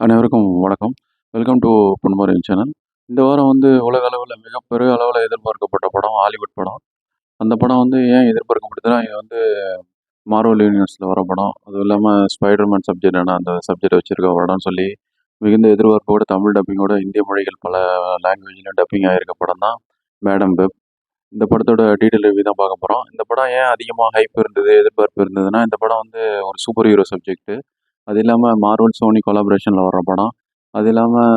அனைவருக்கும் வணக்கம். Welcome to பொன்மாரின் சேனல். இந்த வாரம் வந்து உலக அளவில் மிகப்பெரிய அளவில் எதிர்பார்க்கப்பட்ட படம் ஹாலிவுட் படம். அந்த படம் வந்து ஏன் எதிர்பார்க்கப்படுதுன்னா, இது வந்து மார்வல் யூனிவர்ஸில் வர படம். அதுவும் இல்லாமல் ஸ்பைடர்மேன் சப்ஜெக்ட் ஆனால் அந்த சப்ஜெக்ட் வச்சுருக்க படம்னு சொல்லி, மிகுந்த எதிர்பார்ப்போடு தமிழ் டப்பிங்கோட இந்திய மொழிகள் பல லாங்குவேஜ்லயும் டப்பிங் ஆகியிருக்க படம் தான் மேடம் வெப். இந்த படத்தோட டீட்டெயில் ரிவ்யூ தான் பார்க்க போகிறோம் இந்த படம் ஏன் அதிகமாக ஹைப் இருந்தது, எதிர்பார்ப்பு இருந்ததுன்னா, இந்த படம் வந்து ஒரு சூப்பர் ஹீரோ சப்ஜெக்ட்டு அது இல்லாமல் மார்வல், சோனி கொலாபரேஷனில் வர்ற படம். அது இல்லாமல்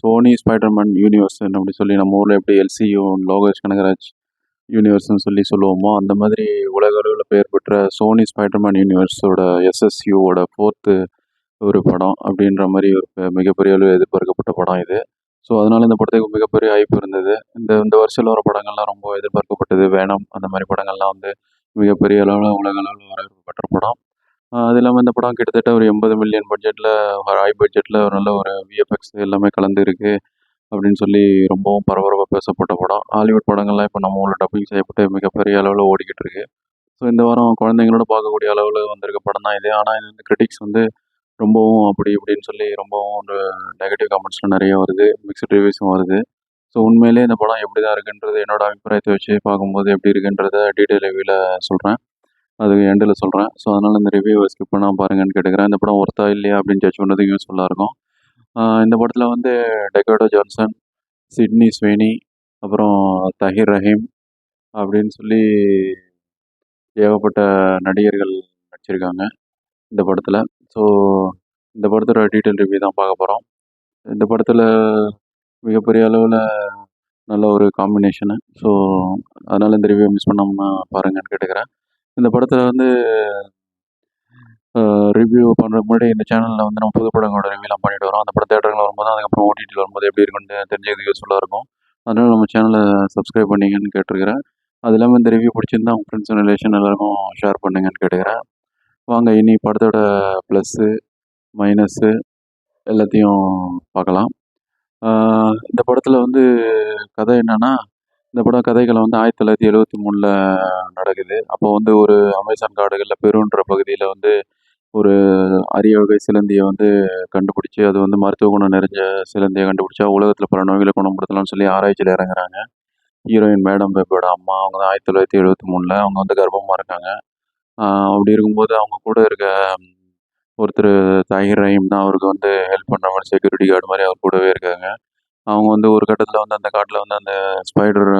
சோனி ஸ்பைடர்மேன் யூனிவர்ஸ் அப்படி சொல்லி நம்ம ஊரில் எப்படி எல்சியூ, லோகேஷ் கனகராஜ் யூனிவர்ஸ்னு சொல்லி சொல்லுவோமோ, அந்த மாதிரி உலக அளவில் பெயர் பெற்ற சோனி ஸ்பைடர்மேன் யூனிவர்ஸோட எஸ்எஸ்யூவோட ஃபோர்த்து ஒரு படம் அப்படின்ற மாதிரி ஒரு மிகப்பெரிய அளவு எதிர்பார்க்கப்பட்ட படம் இது. ஸோ, அதனால் இந்த படத்துக்கு மிகப்பெரிய வாய்ப்பு இருந்தது. இந்த இந்த வருஷத்தில் வர படங்கள்லாம் ரொம்ப எதிர்பார்க்கப்பட்டது. வேணும் அந்த மாதிரி படங்கள்லாம் வந்து மிகப்பெரிய அளவில் உலக அளவில் வரவேற்பு பெற்ற படம். அது இல்லாமல் இந்த படம் கிட்டத்தட்ட ஒரு 80 மில்லியன் பட்ஜெட்டில் ஒரு ஹை பட்ஜெட்டில் ஒரு நல்ல ஒரு விஎஃப்எக்ஸ் எல்லாமே கலந்து இருக்குது அப்படின்னு சொல்லி ரொம்பவும் பரபரப்பாக பேசப்பட்ட படம். ஹாலிவுட் படங்கள்லாம் இப்போ நம்ம ஊர்ல டப்பிங் செய்யப்பட்டு மிகப்பெரிய அளவில் ஓடிக்கிட்டு இருக்கு. ஸோ, இந்த வாரம் குழந்தைங்களோட பார்க்கக்கூடிய அளவில் வந்திருக்க படம் தான் இது. ஆனால் இது வந்து கிரிட்டிக்ஸ் வந்து ரொம்பவும் அப்படி இப்படின்னு சொல்லி ரொம்பவும் ஒரு நெகட்டிவ் கமெண்ட்ஸ்லாம் நிறைய வருது. மிக்சட் ரிவ்யூஸும் வருது. ஸோ, உண்மையிலேயே இந்த படம் எப்படி தான் இருக்குன்றது என்னோட அபிப்பிராயத்தை வச்சு பார்க்கும்போது எப்படி இருக்குன்றத டீட்டெயில் ரிவ்யூல சொல்கிறேன் அது எண்டில் சொல்கிறேன் ஸோ, அதனால் இந்த ரிவ்யூவை ஸ்கிப் பண்ணால் பாருங்கன்னு கேட்டுக்கிறேன். இந்த படம் ஒர்த்தா இல்லையா அப்படின்னு ஜட்ஜ் பண்ணுறது யூஸ்ஃபுல்லாக இருக்கும். இந்த படத்தில் வந்து டெக்கோடோ ஜான்சன், சிட்னி ஸ்வேனி, அப்புறம் தஹீர் ரஹீம் அப்படின்னு சொல்லி ஏகப்பட்ட நடிகர்கள் நடிச்சிருக்காங்க. இந்த படத்தில் ஸோ, இந்த படத்தோட டீட்டெயில் ரிவ்யூ தான் பார்க்க போகிறோம் இந்த படத்தில் மிகப்பெரிய அளவில் நல்ல ஒரு காம்பினேஷனு. ஸோ, அதனால் இந்த ரிவ்யூ மிஸ் பண்ணாமல் பாருங்கன்னு கேட்டுக்கிறேன். இந்த படத்தில் வந்து ரிவ்யூ பண்ணுற முன்னாடி இந்த சேனலில் வந்து நம்ம புது படங்களோட ரிவ்யூலாம் பண்ணிட்டு வரோம். அந்த படம் தியேட்டர்ல வரும்போது, அதுக்கப்புறம் ஓடிடியில் வரும்போது எப்படி இருக்குன்னு தெரிஞ்சுக்கிறதுக்கு யூஸ்ஃபுல்லாக இருக்கும். அதனால் நம்ம சேனலை சப்ஸ்கிரைப் பண்ணீங்கன்னு கேட்டிருக்கிறேன் அது இல்லாமல் இந்த ரிவ்யூ பிடிச்சிருந்தா உங்கள் ஃப்ரெண்ட்ஸ் அண்ட் ரிலேஷன் எல்லாருக்கும் ஷேர் பண்ணுங்கன்னு கேட்டுக்கிறேன். வாங்க இனி படத்தோட ப்ளஸ்ஸு, மைனஸ்ஸு எல்லாத்தையும் பார்க்கலாம். இந்த படத்தில் வந்து கதை என்னென்னா இந்த படம் கதைகளை வந்து 1973ல நடக்குது. அப்போ வந்து ஒரு அமேசான் காடுகளில் பெருன்ற பகுதியில் வந்து ஒரு அரிய வகை சிலந்தியை வந்து கண்டுபிடிச்சி அது வந்து மருத்துவ குணம் நிறைஞ்ச சிலந்தியை கண்டுபிடிச்சா உலகத்தில் பல நோய்களை குணப்படுத்தலாம்னு சொல்லி ஆராய்ச்சியில் இறங்குறாங்க. ஹீரோயின் மேடம் பேபியோட அம்மா. அவங்க தான் 1973ல அவங்க வந்து கர்ப்பமாக இருக்காங்க. அப்படி இருக்கும்போது அவங்க கூட இருக்க ஒருத்தர் தஹீர் ரஹீம் தான் அவருக்கு வந்து ஹெல்ப் பண்ற செக்யூரிட்டி கார்டு மாதிரி அவர் கூடவே இருக்காங்க. அவங்க வந்து ஒரு கட்டத்தில் வந்து அந்த காட்டில் வந்து அந்த ஸ்பைடர்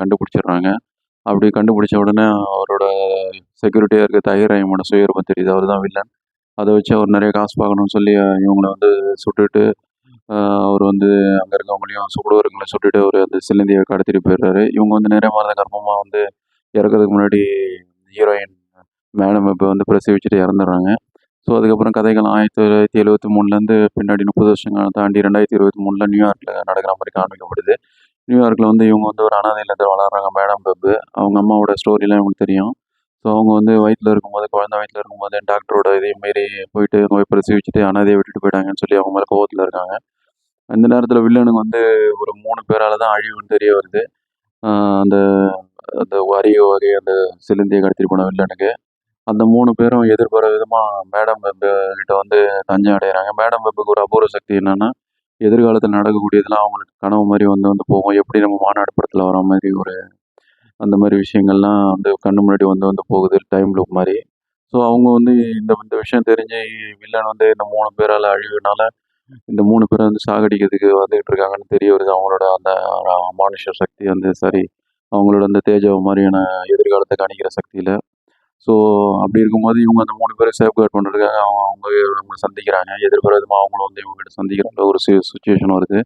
கண்டுபிடிச்சிடுறாங்க. அப்படி கண்டுபிடிச்ச உடனே அவரோட செக்யூரிட்டியாக இருக்க தஹீர் ரஹீமோட சுயரூபம் தெரியுது. அவர் தான் வில்லன். அதை வச்சு அவர் நிறைய காசு பார்க்கணும்னு சொல்லி இவங்களை வந்து சுட்டுட்டு, அவர் வந்து அங்கே இருக்கவங்களையும் சுடுவர்களையும் சுட்டுட்டு அவர் அந்த சிலந்தியை கடத்திட்டு போயிடுறாரு. இவங்க வந்து நிறைய மாத கர்ப்பமாக வந்து இறக்கறதுக்கு முன்னாடி ஹீரோயின் மேடம் இப்போ வந்து பிரசவிச்சுட்டு இறந்துடுறாங்க. ஸோ, அதுக்கப்புறம் கதைகள் 1973லேருந்து பின்னாடி முப்பது வருஷங்கள் தாண்டி ரெண்டாயிரத்து இருபத்தி மூணில் நியூயார்க்கில் நடக்கிற மாதிரி காண்பிக்கப்படுது. நியூயார்க்கில் வந்து இவங்க வந்து ஒரு அனாதை இல்லத்துல வளர்றாங்க மேடம் வெப். அவங்க அம்மாவோட ஸ்டோரிலாம் இவங்களுக்கு தெரியும். ஸோ, அவங்க வந்து வயிற்றில் இருக்கும்போது குழந்தை வயிற்றில் இருக்கும்போது டாக்டரோட இதே மாரி போயிட்டு நோய் போய் பிரசவிச்சுட்டு அனாதையை விட்டுட்டு போயிட்டாங்கன்னு சொல்லி அவங்க மேலே கோவத்தில் இருக்காங்க. அந்த நேரத்தில் வில்லனுக்கு வந்து ஒரு மூணு பேரால் தான் அழிவுன்னு தெரிய வருது. அந்த அந்த வரிய வகை அந்த சிலந்திய கடத்திட்டு போன வில்லனுக்கு. அந்த மூணு பேரும் எதிர்பார விதமாக மேடம் வெப் கிட்ட வந்து தஞ்சம் அடைகிறாங்க மேடம் வெப்புக்கு ஒரு அபூர்வ சக்தி என்னென்னா எதிர்காலத்தில் நடக்கக்கூடியதெல்லாம் அவங்களுக்கு கனவு மாதிரி வந்து வந்து போகும். எப்படி நம்ம மாநாடு படத்தில் வர மாதிரி ஒரு அந்த மாதிரி விஷயங்கள்லாம் வந்து கண்ணு முன்னாடி வந்து வந்து போகுது. டைம் லூப் மாதிரி ஸோ, அவங்க வந்து இந்த இந்த விஷயம் தெரிஞ்சு வில்லன் வந்து இந்த மூணு பேரால் அழிவுனால, இந்த மூணு பேரை வந்து சாகடிக்கிறதுக்கு வந்துகிட்டு இருக்காங்கன்னு தெரிய வருது. அவங்களோட அந்த மானுஷ சக்தி வந்து சரி அவங்களோட அந்த தேஜவ மாதிரியான எதிர்காலத்தை கணிக்கிற சக்தியில் ஸோ, அப்படி இருக்கும்போது இவங்க அந்த 3 பேர சேஃப்கார்ட் பண்ணுறதுக்காக அவங்க அவங்க அவங்கள சந்திக்கிறாங்க. எதிர்பார விதமாக அவங்களும் வந்து இவங்ககிட்ட சந்திக்கிற ஒரு சு சுச்சுவேஷன் வருது.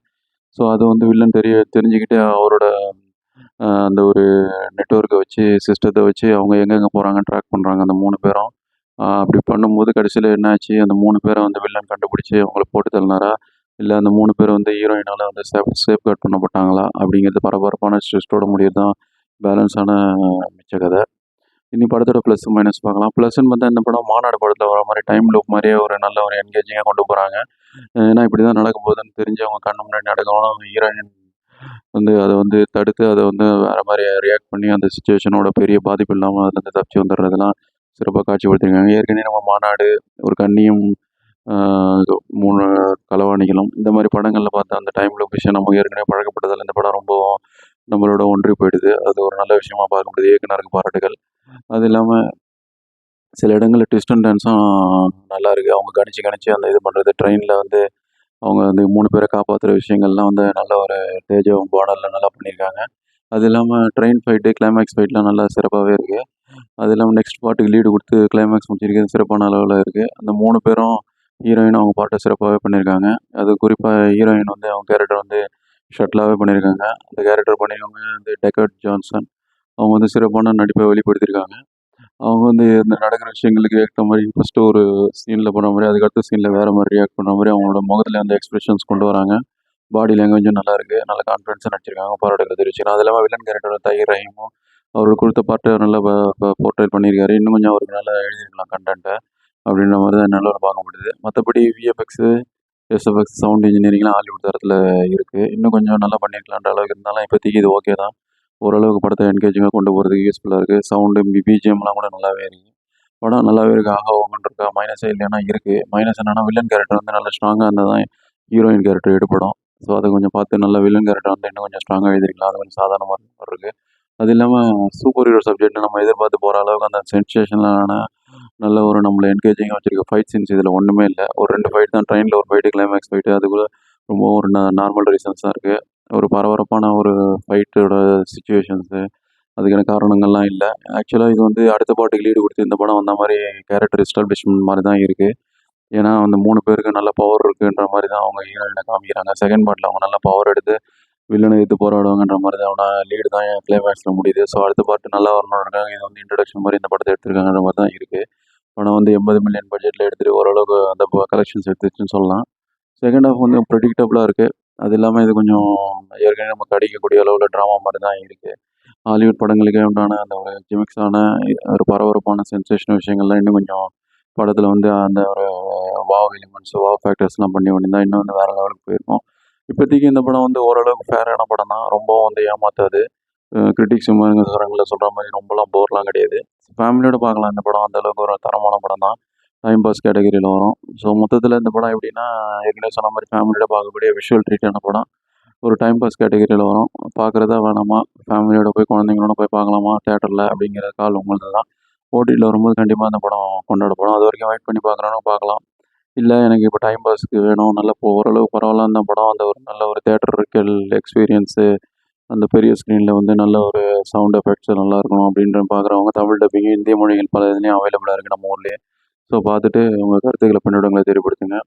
ஸோ, அது வந்து வில்லன் தெரிய தெரிஞ்சுக்கிட்டு அவரோட அந்த ஒரு நெட்ஒர்க்கை வச்சு, சிஸ்டத்தை வச்சு அவங்க எங்கெங்கே போகிறாங்க ட்ராக் பண்ணுறாங்க அந்த மூணு பேரும். அப்படி பண்ணும்போது கடைசியில் என்னாச்சு, அந்த மூணு பேரை வந்து வில்லன் கண்டுபிடிச்சி அவங்கள போட்டு தள்ளுனாரா? இல்லை அந்த மூணு பேர் வந்து ஹீரோயினால் வந்து சேஃப் சேஃப்கார்ட் பண்ணப்பட்டாங்களா? அப்படிங்கிறது பரபரப்பான ஸ்ட்ரெஸ்டோட முடியறது தான் பேலன்ஸான மிச்ச கதை இனி படத்தோட ப்ளஸ், மைனஸ் பார்க்கலாம். ப்ளஸ்ன்னு பார்த்தா இந்த படம் மாநாடு படத்தில் வர மாதிரி டைம் லூப் மாதிரியே ஒரு நல்ல ஒரு என்கேஜிங்காக கொண்டு போகிறாங்க ஏன்னா இப்படி தான் நடக்க போகுதுன்னு தெரிஞ்சு அவங்க கண்ணு முன்னாடி நடக்கணும் ஹீரோயின் வந்து அதை வந்து தடுத்து அதை வந்து வேறு மாதிரி ரியாக்ட் பண்ணி அந்த சுச்சுவேஷனோட பெரிய பாதிப்பு இல்லாமல் அதுலருந்து தப்பிச்சு வந்துடுறதெல்லாம் சிறப்பாக காட்சிப்படுத்தியிருக்காங்க. ஏற்கனவே நம்ம மாநாடு, ஒரு கண்ணியும் இது 3 களவாணிகளும் இந்த மாதிரி படங்களில் பார்த்தா அந்த டைம் லொக்கேஷன் நம்ம ஏற்கனவே பழக்கப்பட்டதால் இந்த படம் ரொம்ப நம்மளோட ஒன்றி போயிடுது. அது ஒரு நல்ல விஷயமா பார்க்க முடியுது. இயக்குனருக்கு பாராட்டுகள். அது இல்லாமல் சில இடங்களில் ட்விஸ்ட் அண்ட் நல்லா நல்லாயிருக்கு. அவங்க கணிச்சு, கணிச்சு அந்த இது பண்ணுறது ட்ரெயினில் வந்து அவங்க வந்து மூணு பேரை காப்பாற்றுற விஷயங்கள்லாம் வந்து நல்ல ஒரு தேஜவும் பாடலில் நல்லா பண்ணியிருக்காங்க. அது இல்லாமல் ட்ரெயின் ஃபைட்டு, கிளைமேக்ஸ் ஃபைட்லாம் நல்லா சிறப்பாகவே இருக்குது அது இல்லாமல் நெக்ஸ்ட் பாட்டுக்கு லீடு கொடுத்து கிளைமேக்ஸ் முடிச்சிருக்கிறது சிறப்பான அளவில் இருக்குது அந்த மூணு பேரும் ஹீரோயின் அவங்க பாட்டை சிறப்பாகவே பண்ணியிருக்காங்க. அது குறிப்பாக ஹீரோயின் வந்து அவங்க கேரக்டர் வந்து ஷட்டிலாகவே பண்ணியிருக்காங்க. அந்த கேரக்டர் பண்ணியவங்க வந்து டெக்கர்ட் ஜான்சன். அவங்க வந்து சிறப்பான நடிப்பை வெளிப்படுத்தியிருக்காங்க. அவங்க வந்து இந்த நடக்கிற விஷயங்களுக்கு ஏற்ற மாதிரி ஃபஸ்ட்டு ஒரு சீனில் பண்ண மாதிரி அதுக்கு அடுத்த வேறு மாதிரி ரியாக்ட் பண்ண மாதிரி அவங்களோட முகத்தில் அந்த எக்ஸ்பிரஷன்ஸ் கொண்டு வராங்க. பாடி லாங்குவேஜும் இருக்குது நல்ல கான்ஃபிடன்ஸாக நடிச்சிருக்காங்க. பாராட்டுகள் தெரிவிச்சுக்கிறேன். அது இல்லாமல் வில்லன் கேரக்டரோட தயிர் ரஹீமும் அவருக்கு கொடுத்த பார்ட்ட நல்லா போர்ட்ரேட் பண்ணியிருக்காரு. இன்னும் கொஞ்சம் அவருக்கு நல்லா எழுதியிருக்கலாம் கண்டென்ட்டை அப்படின்ற மாதிரி தான் என்னால் பார்க்க முடியுது. மற்றபடி விஎஃப்எக்ஸு, எஸ்எஃப்எக்ஸ், சவுண்ட் இன்ஜினியரிங்லாம் ஹாலிவுட் தரத்தில் இருக்குது இன்னும் கொஞ்சம் நல்லா பண்ணியிருக்கலான்ற அளவுக்கு இருந்தாலும் இப்போதைக்கு இது ஓகே தான். ஓரளவுக்கு படத்தை என்கேஜிங்காக கொண்டு போகிறதுக்கு யூஸ்ஃபுல்லாக இருக்குது சவுண்டு, பி பிஜிஎம்லாம் கூட நல்லாவே இருக்கு. படம் நல்லாவே இருக்குது ஆக ஓஹோன்னு இருக்கா? மைனஸே இல்லைன்னா இருக்குது மைனஸ் என்னென்னா வில்லன் கேரக்டர் வந்து நல்லா ஸ்ட்ராங்காக இருந்தால் தான் ஹீரோயின் கேரக்டர் எடுப்படும் ஸோ அதை கொஞ்சம் பார்த்து நல்லா வில்லன் கேரக்டர் வந்து இன்னும் கொஞ்சம் ஸ்ட்ராங்காக எழுதிருக்கலாம் அது கொஞ்சம் சாதாரணமாக இருக்குது அது இல்லாமல் சூப்பர் ஹீரோ சப்ஜெக்ட் நம்ம எதிர்பார்த்து போகிற அளவுக்கு அந்த சென்சேஷனான நல்ல ஒரு நம்மளை என்கேஜிங்காக வச்சிருக்க ஃபைட் சீன்ஸ் இதில் ஒன்றுமே இல்லை ஒரு ரெண்டு ஃபைட் தான். ட்ரெயினில் ஒரு ஃபைட்டு, கிளைமேக்ஸ் ஃபைட்டு. அதுக்குள்ளே ரொம்ப ஒரு நார்மல் ரீசன்ஸ் தான் ஒரு பரபரப்பான ஒரு ஃபைட்டோட சுச்சுவேஷன்ஸு அதுக்கான காரணங்கள்லாம் இல்லை ஆக்சுவலாக இது வந்து அடுத்த பாட்டுக்கு லீடு கொடுத்து இந்த படம் வந்த மாதிரி கேரக்டர் எஸ்டாப்ளிஷ்மெண்ட் மாதிரி தான் இருக்குது ஏன்னா, அந்த மூணு பேருக்கு நல்ல பவர் இருக்குன்ற மாதிரி தான் அவங்க ஹீரோயினை காமிக்கிறாங்க. செகண்ட் பாட்டில் அவங்க நல்ல பவர் எடுத்து வில்லனை எடுத்து போராடுவாங்கன்ற மாதிரி தான் அவனை லீடு தான் என் கிளைமேக்ஸில் முடியுது. ஸோ அடுத்த பாட்டு நல்லா வரணுன்றதுக்காக இது வந்து இன்ட்ரடக்ஷன் மாதிரி இந்த படத்தை எடுத்திருக்காங்கன்ற மாதிரி தான் இருக்குது படம் வந்து 80 மில்லியன் பட்ஜெட்டில் எடுத்துட்டு ஓரளவுக்கு அந்த கலெக்ஷன்ஸ் எடுத்துச்சுன்னு சொல்லலாம். செகண்ட் ஹாஃப் வந்து ப்ரெடிக்டபுளாக இருக்குது அது இல்லாமல் இது கொஞ்சம் ஏற்கனவே நமக்கு அடிக்கக்கூடிய அளவில் ட்ராமா மாதிரி தான் இருக்குது ஹாலிவுட் படங்களுக்கே உண்டான அந்த ஒரு ஜிமிக்ஸான ஒரு பரபரப்பான சென்சேஷனல் விஷயங்கள்லாம் இன்னும் கொஞ்சம் படத்தில் வந்து அந்த ஒரு வாவ் எலிமெண்ட்ஸ், வாவ் ஃபேக்டர்ஸ்லாம் பண்ணி பண்ணியிருந்தா இன்னும் வந்து வேறு லெவலுக்கு போயிருக்கும். இப்போதைக்கு இந்த படம் வந்து ஓரளவுக்கு ஃபேரான படம் தான். ரொம்பவும் வந்து ஏமாத்தாது. கிரிட்டிக்ஸ் விமர்சகர்கள்ல சொல்கிற மாதிரி ரொம்பலாம் போர்லாம் கிடையாது. ஃபேமிலியோட பார்க்கலாம் இந்த படம். அந்தளவுக்கு ஒரு தரமான படம் தான். டைம் பாஸ் கேட்டகரியில் வரும். ஸோ மொத்தத்தில் இந்த படம் எப்படின்னா, ஏற்கனவே சொன்ன மாதிரி ஃபேமிலியோட பார்க்கக்கூடிய விஷுவல் ட்ரீட்டான படம். ஒரு டைம் பாஸ் கேட்டகரியில் வரும். பார்க்குறதா வேணாமா? ஃபேமிலியோட போய் குழந்தைங்களோட போய் பார்க்கலாமா தேட்டரில் அப்படிங்கிற கால் உங்களது தான். ஓடிடில வரும்போது கண்டிப்பாக அந்த படம் கொண்டாடப்படும். அது வரைக்கும் வெயிட் பண்ணி பார்க்குறவங்க பார்க்கலாம். இல்லை எனக்கு இப்போ டைம் பாஸ்க்கு வேணும். நல்ல இப்போ ஓரளவு பரவாயில்ல அந்த படம். அந்த ஒரு நல்ல ஒரு தியேட்டரிக்கல் எக்ஸ்பீரியன்ஸு, அந்த பெரிய ஸ்க்ரீனில் வந்து நல்ல ஒரு சவுண்ட் எஃபெக்ட்ஸ் நல்லா இருக்கணும் அப்படின்ற பார்க்குறவங்க தமிழ் டப்பிங், இந்திய மொழிகள் பல இதுலேயும் அவைலபிளாக இருக்குது நம்ம ஊர்லேயே ஸோ பார்த்துட்டு உங்கள் கருத்துக்களை பண்ணிவிடுங்களை தெரியப்படுத்துங்க.